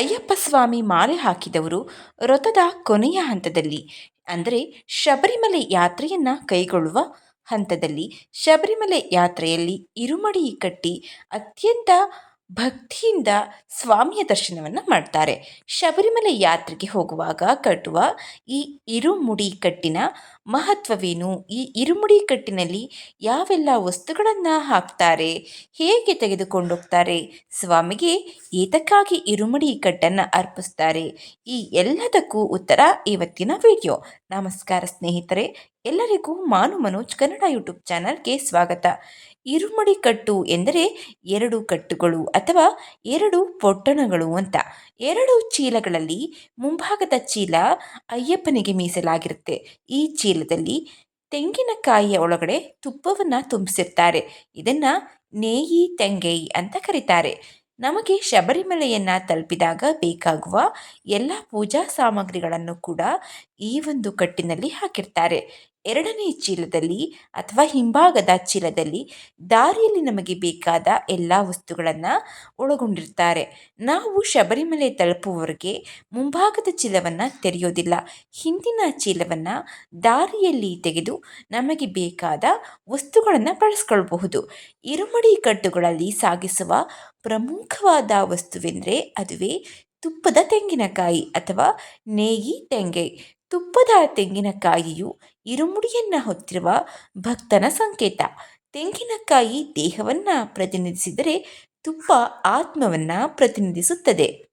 ಅಯ್ಯಪ್ಪ ಸ್ವಾಮಿ ಮಾಲೆ ಹಾಕಿದವರು ವ್ರತದ ಕೊನೆಯ ಹಂತದಲ್ಲಿ, ಅಂದರೆ ಶಬರಿಮಲೆ ಯಾತ್ರೆಯನ್ನು ಕೈಗೊಳ್ಳುವ ಹಂತದಲ್ಲಿ. ಶಬರಿಮಲೆ ಯಾತ್ರೆಯಲ್ಲಿ ಇರುಮಡಿ ಕಟ್ಟಿ ಅತ್ಯಂತ ಭಕ್ತಿಯಿಂದ ಸ್ವಾಮಿಯ ದರ್ಶನವನ್ನು ಮಾಡ್ತಾರೆ. ಶಬರಿಮಲೆ ಯಾತ್ರೆಗೆ ಹೋಗುವಾಗ ಕಟ್ಟುವ ಈ ಇರುಮುಡಿ ಕಟ್ಟಿನ ಮಹತ್ವವೇನು? ಈ ಇರುಮುಡಿ ಕಟ್ಟಿನಲ್ಲಿ ಯಾವೆಲ್ಲ ವಸ್ತುಗಳನ್ನು ಹಾಕ್ತಾರೆ? ಹೇಗೆ ತೆಗೆದುಕೊಂಡೋಗ್ತಾರೆ? ಸ್ವಾಮಿಗೆ ಏತಕ್ಕಾಗಿ ಇರುಮುಡಿ ಕಟ್ಟನ್ನು ಅರ್ಪಿಸ್ತಾರೆ? ಈ ಎಲ್ಲದಕ್ಕೂ ಉತ್ತರ ಇವತ್ತಿನ ವಿಡಿಯೋ. ನಮಸ್ಕಾರ ಸ್ನೇಹಿತರೆ, ಎಲ್ಲರಿಗೂ ಮಾನು ಮನೋಜ್ ಕನ್ನಡ ಯೂಟ್ಯೂಬ್ ಚಾನಲ್ಗೆ ಸ್ವಾಗತ. ಇರುಮಡಿ ಕಟ್ಟು ಎಂದರೆ ಎರಡು ಕಟ್ಟುಗಳು ಅಥವಾ ಎರಡು ಪೊಟ್ಟಣಗಳು ಅಂತ. ಎರಡು ಚೀಲಗಳಲ್ಲಿ ಮುಂಭಾಗದ ಚೀಲ ಅಯ್ಯಪ್ಪನಿಗೆ ಮೀಸಲಾಗಿರುತ್ತೆ. ಈ ಚೀಲದಲ್ಲಿ ತೆಂಗಿನಕಾಯಿಯ ಒಳಗಡೆ ತುಪ್ಪವನ್ನು ತುಂಬಿಸಿರ್ತಾರೆ. ಇದನ್ನ ನೇಯಿ ತೆಂಗೈ ಅಂತ ಕರೀತಾರೆ. ನಮಗೆ ಶಬರಿಮಲೆಯನ್ನು ತಲುಪಿದಾಗ ಬೇಕಾಗುವ ಎಲ್ಲ ಪೂಜಾ ಸಾಮಗ್ರಿಗಳನ್ನು ಕೂಡ ಈ ಒಂದು ಕಟ್ಟಿನಲ್ಲಿ ಹಾಕಿರ್ತಾರೆ. ಎರಡನೇ ಚೀಲದಲ್ಲಿ ಅಥವಾ ಹಿಂಭಾಗದ ಚೀಲದಲ್ಲಿ ದಾರಿಯಲ್ಲಿ ನಮಗೆ ಬೇಕಾದ ಎಲ್ಲ ವಸ್ತುಗಳನ್ನು ಒಳಗೊಂಡಿರ್ತಾರೆ. ನಾವು ಶಬರಿಮಲೆ ತಲುಪುವವರೆಗೆ ಮುಂಭಾಗದ ಚೀಲವನ್ನು ತೆರೆಯೋದಿಲ್ಲ. ಹಿಂದಿನ ಚೀಲವನ್ನು ದಾರಿಯಲ್ಲಿ ತೆಗೆದು ನಮಗೆ ಬೇಕಾದ ವಸ್ತುಗಳನ್ನು ಬಳಸ್ಕೊಳ್ಬಹುದು. ಇರುಮಡಿ ಕಟ್ಟುಗಳಲ್ಲಿ ಸಾಗಿಸುವ ಪ್ರಮುಖವಾದ ವಸ್ತುವೆಂದರೆ ಅದುವೇ ತುಪ್ಪದ ತೆಂಗಿನಕಾಯಿ ಅಥವಾ ನೇಗಿ ತೆಂಗೆ. ತುಪ್ಪದ ತೆಂಗಿನಕಾಯಿಯು ಇರುಮುಡಿಯನ್ನು ಹೊತ್ತಿರುವ ಭಕ್ತನ ಸಂಕೇತ. ತೆಂಗಿನಕಾಯಿ ದೇಹವನ್ನು ಪ್ರತಿನಿಧಿಸಿದರೆ ತುಪ್ಪ ಆತ್ಮವನ್ನು ಪ್ರತಿನಿಧಿಸುತ್ತದೆ.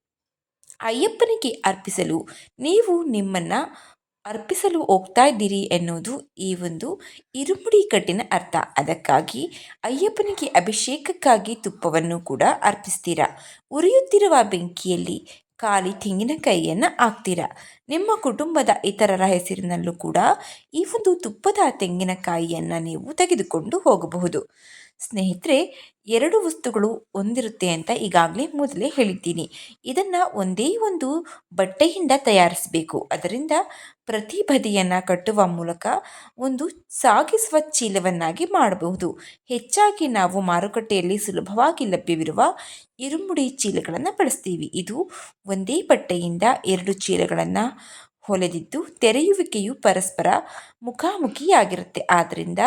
ಅಯ್ಯಪ್ಪನಿಗೆ ಅರ್ಪಿಸಲು ನೀವು ನಿಮ್ಮನ್ನು ಅರ್ಪಿಸಲು ಹೋಗ್ತಾ ಇದ್ದೀರಿ ಎನ್ನುವುದು ಈ ಒಂದು ಇರುಮುಡಿ ಕಟ್ಟಿನ ಅರ್ಥ. ಅದಕ್ಕಾಗಿ ಅಯ್ಯಪ್ಪನಿಗೆ ಅಭಿಷೇಕಕ್ಕಾಗಿ ತುಪ್ಪವನ್ನು ಕೂಡ ಅರ್ಪಿಸ್ತೀರಾ? ಉರಿಯುತ್ತಿರುವ ಬೆಂಕಿಯಲ್ಲಿ ಖಾಲಿ ತೆಂಗಿನಕಾಯಿಯನ್ನು ಹಾಕ್ತೀರಾ? ನಿಮ್ಮ ಕುಟುಂಬದ ಇತರರ ಹೆಸರಿನಲ್ಲೂ ಕೂಡ ಈ ಒಂದು ತುಪ್ಪದ ತೆಂಗಿನಕಾಯಿಯನ್ನು ನೀವು ತೆಗೆದುಕೊಂಡು ಹೋಗಬಹುದು. ಸ್ನೇಹಿತರೆ, ಎರಡು ವಸ್ತುಗಳು ಒಂದಿರುತ್ತೆ ಅಂತ ಈಗಾಗಲೇ ಮೊದಲೇ ಹೇಳಿದ್ದೀನಿ. ಇದನ್ನು ಒಂದೇ ಒಂದು ಬಟ್ಟೆಯಿಂದ ತಯಾರಿಸಬೇಕು. ಅದರಿಂದ ಪ್ರತಿ ಬದಿಯನ್ನು ಕಟ್ಟುವ ಮೂಲಕ ಒಂದು ಸಾಗಿಸುವ ಚೀಲವನ್ನಾಗಿ ಮಾಡಬಹುದು. ಹೆಚ್ಚಾಗಿ ನಾವು ಮಾರುಕಟ್ಟೆಯಲ್ಲಿ ಸುಲಭವಾಗಿ ಲಭ್ಯವಿರುವ ಇರುಮುಡಿ ಚೀಲಗಳನ್ನು ಬಳಸ್ತೀವಿ. ಇದು ಒಂದೇ ಬಟ್ಟೆಯಿಂದ ಎರಡು ಚೀಲಗಳನ್ನು ಹೊಲೆದಿದ್ದು ತೆರೆಯುವಿಕೆಯು ಪರಸ್ಪರ ಮುಖಾಮುಖಿಯಾಗಿರುತ್ತೆ. ಆದ್ದರಿಂದ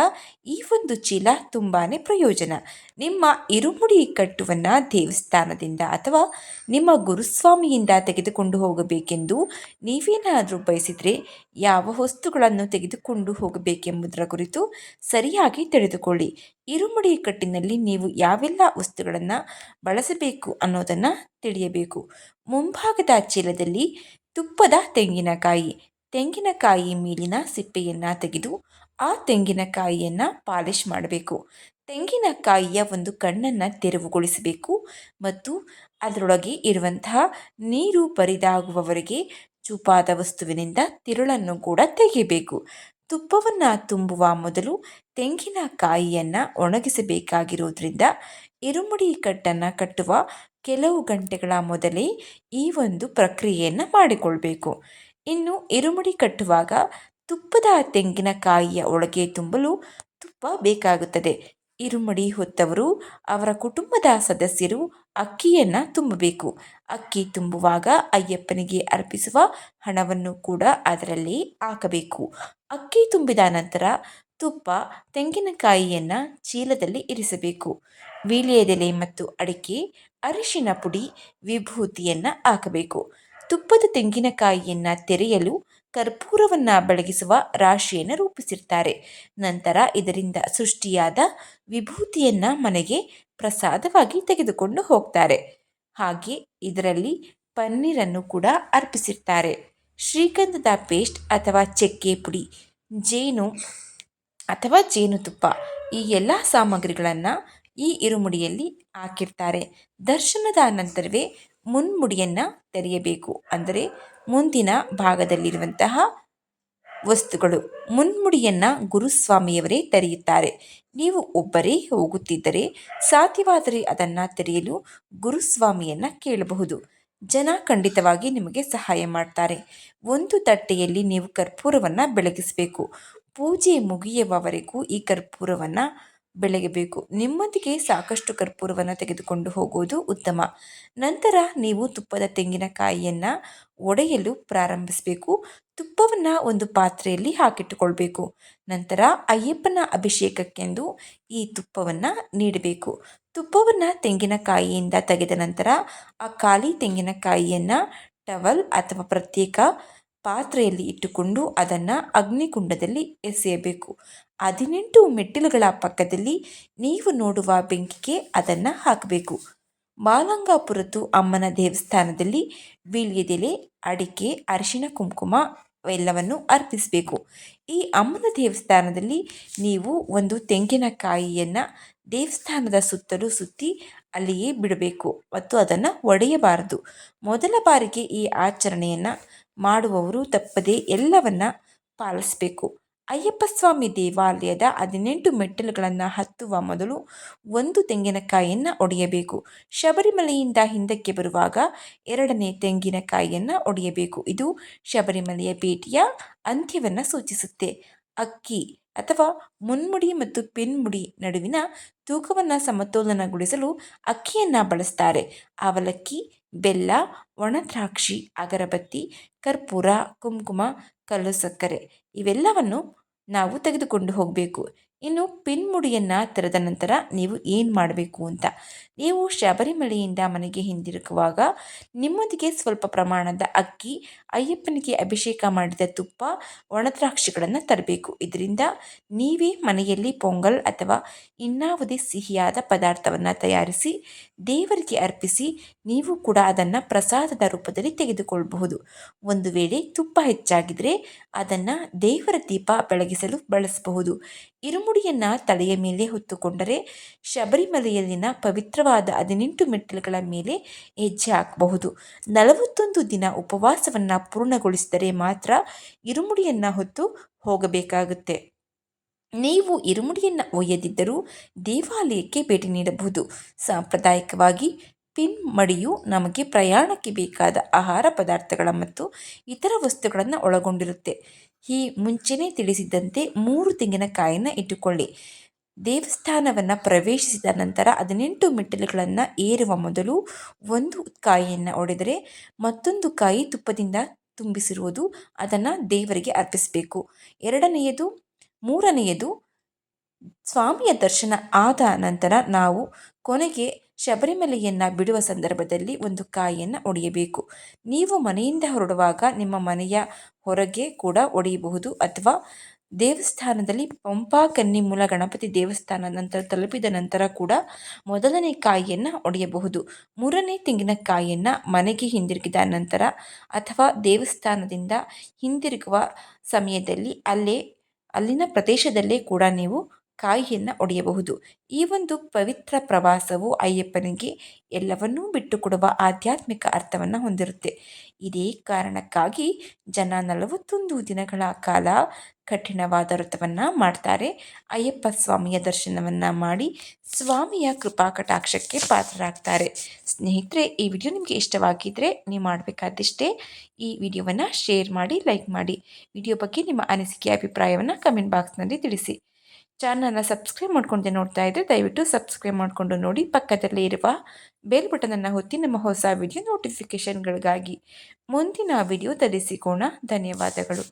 ಈ ಒಂದು ಚೀಲ ತುಂಬಾ ಪ್ರಯೋಜನ. ನಿಮ್ಮ ಇರುಮುಡಿ ಕಟ್ಟುವನ್ನು ದೇವಸ್ಥಾನದಿಂದ ಅಥವಾ ನಿಮ್ಮ ಗುರುಸ್ವಾಮಿಯಿಂದ ತೆಗೆದುಕೊಂಡು ಹೋಗಬೇಕೆಂದು ನೀವೇನಾದರೂ ಬಯಸಿದರೆ ಯಾವ ವಸ್ತುಗಳನ್ನು ತೆಗೆದುಕೊಂಡು ಹೋಗಬೇಕೆಂಬುದರ ಕುರಿತು ಸರಿಯಾಗಿ ತಿಳಿದುಕೊಳ್ಳಿ. ಇರುಮುಡಿ ಕಟ್ಟಿನಲ್ಲಿ ನೀವು ಯಾವೆಲ್ಲ ವಸ್ತುಗಳನ್ನು ಬಳಸಬೇಕು ಅನ್ನೋದನ್ನು ತಿಳಿಯಬೇಕು. ಮುಂಭಾಗದ ಚೀಲದಲ್ಲಿ ತುಪ್ಪದ ತೆಂಗಿನಕಾಯಿ. ತೆಂಗಿನಕಾಯಿ ಮೇಲಿನ ಸಿಪ್ಪೆಯನ್ನು ತೆಗೆದು ಆ ತೆಂಗಿನಕಾಯಿಯನ್ನು ಪಾಲಿಶ್ ಮಾಡಬೇಕು. ತೆಂಗಿನಕಾಯಿಯ ಒಂದು ಕಣ್ಣನ್ನು ತೆರವುಗೊಳಿಸಬೇಕು ಮತ್ತು ಅದರೊಳಗೆ ಇರುವಂತಹ ನೀರು ಬರಿದಾಗುವವರೆಗೆ ಚೂಪಾದ ವಸ್ತುವಿನಿಂದ ತಿರುಳನ್ನು ಕೂಡ ತೆಗೆಯಬೇಕು. ತುಪ್ಪವನ್ನು ತುಂಬುವ ಮೊದಲು ತೆಂಗಿನಕಾಯಿಯನ್ನು ಒಣಗಿಸಬೇಕಾಗಿರೋದ್ರಿಂದ, ಇರುಮುಡಿ ಕಟ್ಟನ್ನು ಕಟ್ಟುವ ಕೆಲವು ಗಂಟೆಗಳ ಮೊದಲೇ ಈ ಒಂದು ಪ್ರಕ್ರಿಯೆಯನ್ನು ಮಾಡಿಕೊಳ್ಬೇಕು. ಇನ್ನು ಇರುಮುಡಿ ಕಟ್ಟುವಾಗ ತುಪ್ಪದ ತೆಂಗಿನಕಾಯಿಯ ಒಳಗೆ ತುಂಬಲು ತುಪ್ಪ ಬೇಕಾಗುತ್ತದೆ. ಇರುಮಡಿ ಹೊತ್ತವರು ಅವರ ಕುಟುಂಬದ ಸದಸ್ಯರು ಅಕ್ಕಿಯನ್ನು ತುಂಬಬೇಕು. ಅಕ್ಕಿ ತುಂಬುವಾಗ ಅಯ್ಯಪ್ಪನಿಗೆ ಅರ್ಪಿಸುವ ಹಣವನ್ನು ಕೂಡ ಅದರಲ್ಲಿ ಹಾಕಬೇಕು. ಅಕ್ಕಿ ತುಂಬಿದ ನಂತರ ತುಪ್ಪ ತೆಂಗಿನಕಾಯಿಯನ್ನು ಚೀಲದಲ್ಲಿ ಇರಿಸಬೇಕು. ವೀಳ್ಯದೆಲೆ ಮತ್ತು ಅಡಿಕೆ ಅರಿಶಿನ ಪುಡಿ ವಿಭೂತಿಯನ್ನು ಹಾಕಬೇಕು. ತುಪ್ಪದ ತೆಂಗಿನಕಾಯಿಯನ್ನು ತೆರೆಯಲು ಕರ್ಪೂರವನ್ನು ಬೆಳಗಿಸುವ ರಾಶಿಯನ್ನು ರೂಪಿಸಿರ್ತಾರೆ. ನಂತರ ಇದರಿಂದ ಸೃಷ್ಟಿಯಾದ ವಿಭೂತಿಯನ್ನು ಮನೆಗೆ ಪ್ರಸಾದವಾಗಿ ತೆಗೆದುಕೊಂಡು ಹೋಗ್ತಾರೆ. ಹಾಗೆ ಇದರಲ್ಲಿ ಪನ್ನೀರನ್ನು ಕೂಡ ಅರ್ಪಿಸಿರ್ತಾರೆ. ಶ್ರೀಗಂಧದ ಪೇಸ್ಟ್ ಅಥವಾ ಚಕ್ಕೆ ಪುಡಿ, ಜೇನು ಅಥವಾ ಜೇನುತುಪ್ಪ ಈ ಎಲ್ಲ ಸಾಮಗ್ರಿಗಳನ್ನು ಈ ಇರುಮುಡಿಯಲ್ಲಿ ಹಾಕಿರ್ತಾರೆ. ದರ್ಶನದ ನಂತರವೇ ಮುನ್ಮುಡಿಯನ್ನು ತೆರೆಯಬೇಕು. ಅಂದರೆ ಮುಂದಿನ ಭಾಗದಲ್ಲಿರುವಂತಹ ವಸ್ತುಗಳು. ಮುನ್ಮುಡಿಯನ್ನು ಗುರುಸ್ವಾಮಿಯವರೇ ತೆರೆಯುತ್ತಾರೆ. ನೀವು ಒಬ್ಬರೇ ಹೋಗುತ್ತಿದ್ದರೆ ಸಾಧ್ಯವಾದರೆ ಅದನ್ನು ತೆರೆಯಲು ಗುರುಸ್ವಾಮಿಯನ್ನು ಕೇಳಬಹುದು. ಜನ ಖಂಡಿತವಾಗಿ ನಿಮಗೆ ಸಹಾಯ ಮಾಡ್ತಾರೆ. ಒಂದು ತಟ್ಟೆಯಲ್ಲಿ ನೀವು ಕರ್ಪೂರವನ್ನು ಬೆಳಗಿಸಬೇಕು. ಪೂಜೆ ಮುಗಿಯುವವರೆಗೂ ಈ ಕರ್ಪೂರವನ್ನು ಬೆಳಗಬೇಕು ನಿಮ್ಮೊಂದಿಗೆ ಸಾಕಷ್ಟು ಕರ್ಪೂರವನ್ನು ತೆಗೆದುಕೊಂಡು ಹೋಗುವುದು ಉತ್ತಮ. ನಂತರ ನೀವು ತುಪ್ಪದ ತೆಂಗಿನಕಾಯಿಯನ್ನು ಒಡೆಯಲು ಪ್ರಾರಂಭಿಸಬೇಕು. ತುಪ್ಪವನ್ನು ಒಂದು ಪಾತ್ರೆಯಲ್ಲಿ ಹಾಕಿಟ್ಟುಕೊಳ್ಬೇಕು. ನಂತರ ಅಯ್ಯಪ್ಪನ ಅಭಿಷೇಕಕ್ಕೆಂದು ಈ ತುಪ್ಪವನ್ನು ನೀಡಬೇಕು. ತುಪ್ಪವನ್ನು ತೆಂಗಿನಕಾಯಿಯಿಂದ ತೆಗೆದ ನಂತರ ಆ ಖಾಲಿ ತೆಂಗಿನಕಾಯಿಯನ್ನು ಟವಲ್ ಅಥವಾ ಪ್ರತ್ಯೇಕ ಪಾತ್ರೆಯಲ್ಲಿ ಇಟ್ಟುಕೊಂಡು ಅದನ್ನು ಅಗ್ನಿಕುಂಡದಲ್ಲಿ ಎಸೆಯಬೇಕು. ಹದಿನೆಂಟು ಮೆಟ್ಟಿಲುಗಳ ಪಕ್ಕದಲ್ಲಿ ನೀವು ನೋಡುವ ಬೆಂಕಿಗೆ ಅದನ್ನು ಹಾಕಬೇಕು. ಮಾಲಂಗಾಪುರದ್ದು ಅಮ್ಮನ ದೇವಸ್ಥಾನದಲ್ಲಿ ವೀಳ್ಯದೆಲೆ ಅಡಿಕೆ ಅರಿಶಿನ ಕುಂಕುಮ ಎಲ್ಲವನ್ನು ಅರ್ಪಿಸಬೇಕು. ಈ ಅಮ್ಮನ ದೇವಸ್ಥಾನದಲ್ಲಿ ನೀವು ಒಂದು ತೆಂಗಿನಕಾಯಿಯನ್ನು ದೇವಸ್ಥಾನದ ಸುತ್ತಲೂ ಸುತ್ತಿ ಅಲ್ಲಿಯೇ ಬಿಡಬೇಕು ಮತ್ತು ಅದನ್ನು ಒಡೆಯಬಾರದು. ಮೊದಲ ಬಾರಿಗೆ ಈ ಆಚರಣೆಯನ್ನು ಮಾಡುವವರು ತಪ್ಪದೇ ಎಲ್ಲವನ್ನು ಪಾಲಿಸಬೇಕು. ಅಯ್ಯಪ್ಪ ಸ್ವಾಮಿ ದೇವಾಲಯದ ಹದಿನೆಂಟು ಮೆಟ್ಟಿಲುಗಳನ್ನು ಹತ್ತುವ ಮೊದಲು ಒಂದು ತೆಂಗಿನಕಾಯಿಯನ್ನು ಒಡೆಯಬೇಕು. ಶಬರಿಮಲೆಯಿಂದ ಹಿಂದಕ್ಕೆ ಬರುವಾಗ ಎರಡನೇ ತೆಂಗಿನಕಾಯಿಯನ್ನು ಒಡೆಯಬೇಕು. ಇದು ಶಬರಿಮಲೆಯ ಭೇಟಿಯ ಅಂತ್ಯವನ್ನು ಸೂಚಿಸುತ್ತೆ. ಅಕ್ಕಿ ಅಥವಾ ಮುನ್ಮುಡಿ ಮತ್ತು ಪಿನ್ಮುಡಿ ನಡುವಿನ ತೂಕವನ್ನು ಸಮತೋಲನಗೊಳಿಸಲು ಅಕ್ಕಿಯನ್ನು ಬಳಸ್ತಾರೆ. ಅವಲಕ್ಕಿ, ಬೆಲ್ಲ, ಒಣದ್ರಾಕ್ಷಿ, ಅಗರಬತ್ತಿ, ಕರ್ಪೂರ, ಕುಂಕುಮ, ಕಲ್ಲು ಸಕ್ಕರೆ ಇವೆಲ್ಲವನ್ನು ನಾವು ತೆಗೆದುಕೊಂಡು ಹೋಗಬೇಕು. ಇನ್ನು ಪಿನ್ಮುಡಿಯನ್ನು ತೆರೆದ ನಂತರ ನೀವು ಏನು ಮಾಡಬೇಕು ಅಂತ? ನೀವು ಶಬರಿಮಲೆಯಿಂದ ಮನೆಗೆ ಹಿಂದಿರುಗುವಾಗ ನಿಮ್ಮೊಂದಿಗೆ ಸ್ವಲ್ಪ ಪ್ರಮಾಣದ ಅಕ್ಕಿ, ಅಯ್ಯಪ್ಪನಿಗೆ ಅಭಿಷೇಕ ಮಾಡಿದ ತುಪ್ಪ, ಒಣದ್ರಾಕ್ಷಿಗಳನ್ನು ತರಬೇಕು. ಇದರಿಂದ ನೀವೇ ಮನೆಯಲ್ಲಿ ಪೊಂಗಲ್ ಅಥವಾ ಇನ್ನಾವುದೇ ಸಿಹಿಯಾದ ಪದಾರ್ಥವನ್ನು ತಯಾರಿಸಿ, ದೇವರಿಗೆ ಅರ್ಪಿಸಿ, ನೀವು ಕೂಡ ಅದನ್ನು ಪ್ರಸಾದದ ರೂಪದಲ್ಲಿ ತೆಗೆದುಕೊಳ್ಳಬಹುದು ಒಂದು ವೇಳೆ ತುಪ್ಪ ಹೆಚ್ಚಾಗಿದ್ದರೆ ಅದನ್ನು ದೇವರ ದೀಪ ಬೆಳಗಿಸಲು ಬಳಸಬಹುದು. ಇರುಮುಡಿಯನ್ನು ತಲೆಯ ಮೇಲೆ ಹೊತ್ತುಕೊಂಡರೆ ಶಬರಿಮಲೆಯಲ್ಲಿನ ಪವಿತ್ರವಾದ ಹದಿನೆಂಟು ಮೆಟ್ಟಿಲುಗಳ ಮೇಲೆ ಹೆಜ್ಜೆ ಹಾಕಬಹುದು. ನಲವತ್ತೊಂದು ದಿನ ಉಪವಾಸವನ್ನು ಪೂರ್ಣಗೊಳಿಸಿದರೆ ಮಾತ್ರ ಇರುಮುಡಿಯನ್ನು ಹೊತ್ತು ಹೋಗಬೇಕಾಗುತ್ತೆ. ನೀವು ಇರುಮುಡಿಯನ್ನು ಒಯ್ಯದಿದ್ದರೂ ದೇವಾಲಯಕ್ಕೆ ಭೇಟಿ ನೀಡಬಹುದು. ಸಾಂಪ್ರದಾಯಿಕವಾಗಿ ಪಿನ್ ಮಡಿಯು ನಮಗೆ ಪ್ರಯಾಣಕ್ಕೆ ಬೇಕಾದ ಆಹಾರ ಪದಾರ್ಥಗಳ ಮತ್ತು ಇತರ ವಸ್ತುಗಳನ್ನು ಒಳಗೊಂಡಿರುತ್ತೆ. ಈ ಮುಂಚೆನೇ ತಿಳಿಸಿದಂತೆ ಮೂರು ತೆಂಗಿನಕಾಯಿನ ಇಟ್ಟುಕೊಳ್ಳಿ. ದೇವಸ್ಥಾನವನ್ನು ಪ್ರವೇಶಿಸಿದ ನಂತರ ಹದಿನೆಂಟು ಮೆಟ್ಟಿಲುಗಳನ್ನು ಏರುವ ಮೊದಲು ಒಂದು ಕಾಯಿಯನ್ನು ಒಡೆದರೆ ಮತ್ತೊಂದು ಕಾಯಿ ತುಪ್ಪದಿಂದ ತುಂಬಿಸಿರುವುದು ಅದನ್ನು ದೇವರಿಗೆ ಅರ್ಪಿಸಬೇಕು. ಎರಡನೆಯದು, ಮೂರನೆಯದು, ಸ್ವಾಮಿಯ ದರ್ಶನ ಆದ ನಂತರ ನಾವು ಕೊನೆಗೆ ಶಬರಿಮಲೆಯನ್ನು ಬಿಡುವ ಸಂದರ್ಭದಲ್ಲಿ ಒಂದು ಕಾಯಿಯನ್ನು ಒಡೆಯಬೇಕು. ನೀವು ಮನೆಯಿಂದ ಹೊರಡುವಾಗ ನಿಮ್ಮ ಮನೆಯ ಹೊರಗೆ ಕೂಡ ಒಡೆಯಬಹುದು. ಅಥವಾ ದೇವಸ್ಥಾನದಲ್ಲಿ ಪಂಪಾ ಕನ್ನಿಮೂಲ ಗಣಪತಿ ದೇವಸ್ಥಾನ ನಂತರ ತಲುಪಿದ ನಂತರ ಕೂಡ ಮೊದಲನೇ ಕಾಯಿಯನ್ನು ಒಡೆಯಬಹುದು. ಮೂರನೇ ತೆಂಗಿನಕಾಯಿಯನ್ನು ಮನೆಗೆ ಹಿಂದಿರುಗಿದ ನಂತರ ಅಥವಾ ದೇವಸ್ಥಾನದಿಂದ ಹಿಂದಿರುಗುವ ಸಮಯದಲ್ಲಿ ಅಲ್ಲೇ, ಅಲ್ಲಿನ ಪ್ರದೇಶದಲ್ಲೇ ಕೂಡ ನೀವು ಕಾಯಿಯನ್ನು ಒಡೆಯಬಹುದು. ಈ ಒಂದು ಪವಿತ್ರ ಪ್ರವಾಸವು ಅಯ್ಯಪ್ಪನಿಗೆ ಎಲ್ಲವನ್ನೂ ಬಿಟ್ಟುಕೊಡುವ ಆಧ್ಯಾತ್ಮಿಕ ಅರ್ಥವನ್ನು ಹೊಂದಿರುತ್ತೆ. ಇದೇ ಕಾರಣಕ್ಕಾಗಿ ಜನ ನಲವತ್ತೊಂದು ದಿನಗಳ ಕಾಲ ಕಠಿಣವಾದ ವ್ರತವನ್ನು ಮಾಡ್ತಾರೆ. ಅಯ್ಯಪ್ಪ ಸ್ವಾಮಿಯ ದರ್ಶನವನ್ನು ಮಾಡಿ ಸ್ವಾಮಿಯ ಕೃಪಾ ಕಟಾಕ್ಷಕ್ಕೆ ಪಾತ್ರರಾಗ್ತಾರೆ. ಸ್ನೇಹಿತರೆ, ಈ ವಿಡಿಯೋ ನಿಮಗೆ ಇಷ್ಟವಾಗಿದ್ದರೆ ನೀವು ಮಾಡಬೇಕಾದಿಷ್ಟೇ ಈ ವಿಡಿಯೋವನ್ನು ಶೇರ್ ಮಾಡಿ, ಲೈಕ್ ಮಾಡಿ. ವಿಡಿಯೋ ಬಗ್ಗೆ ನಿಮ್ಮ ಅನಿಸಿಕೆ, ಅಭಿಪ್ರಾಯವನ್ನು ಕಮೆಂಟ್ ಬಾಕ್ಸ್ನಲ್ಲಿ ತಿಳಿಸಿ. ಚಾನಲ್ನ ಸಬ್ಸ್ಕ್ರೈಬ್ ಮಾಡ್ಕೊಂಡು ನೋಡ್ತಾ ಇದ್ದರೆ ದಯವಿಟ್ಟು ಸಬ್ಸ್ಕ್ರೈಬ್ ಮಾಡಿಕೊಂಡು ನೋಡಿ ಪಕ್ಕದಲ್ಲೇ ಇರುವ ಬೆಲ್ ಬಟನನ್ನು ಹೊತ್ತಿ ನಮ್ಮ ಹೊಸ ವಿಡಿಯೋ ನೋಟಿಫಿಕೇಷನ್ಗಳಿಗಾಗಿ ಮುಂದಿನ ವಿಡಿಯೋ ತರಿಸಿಕೋಣ ಧನ್ಯವಾದಗಳು.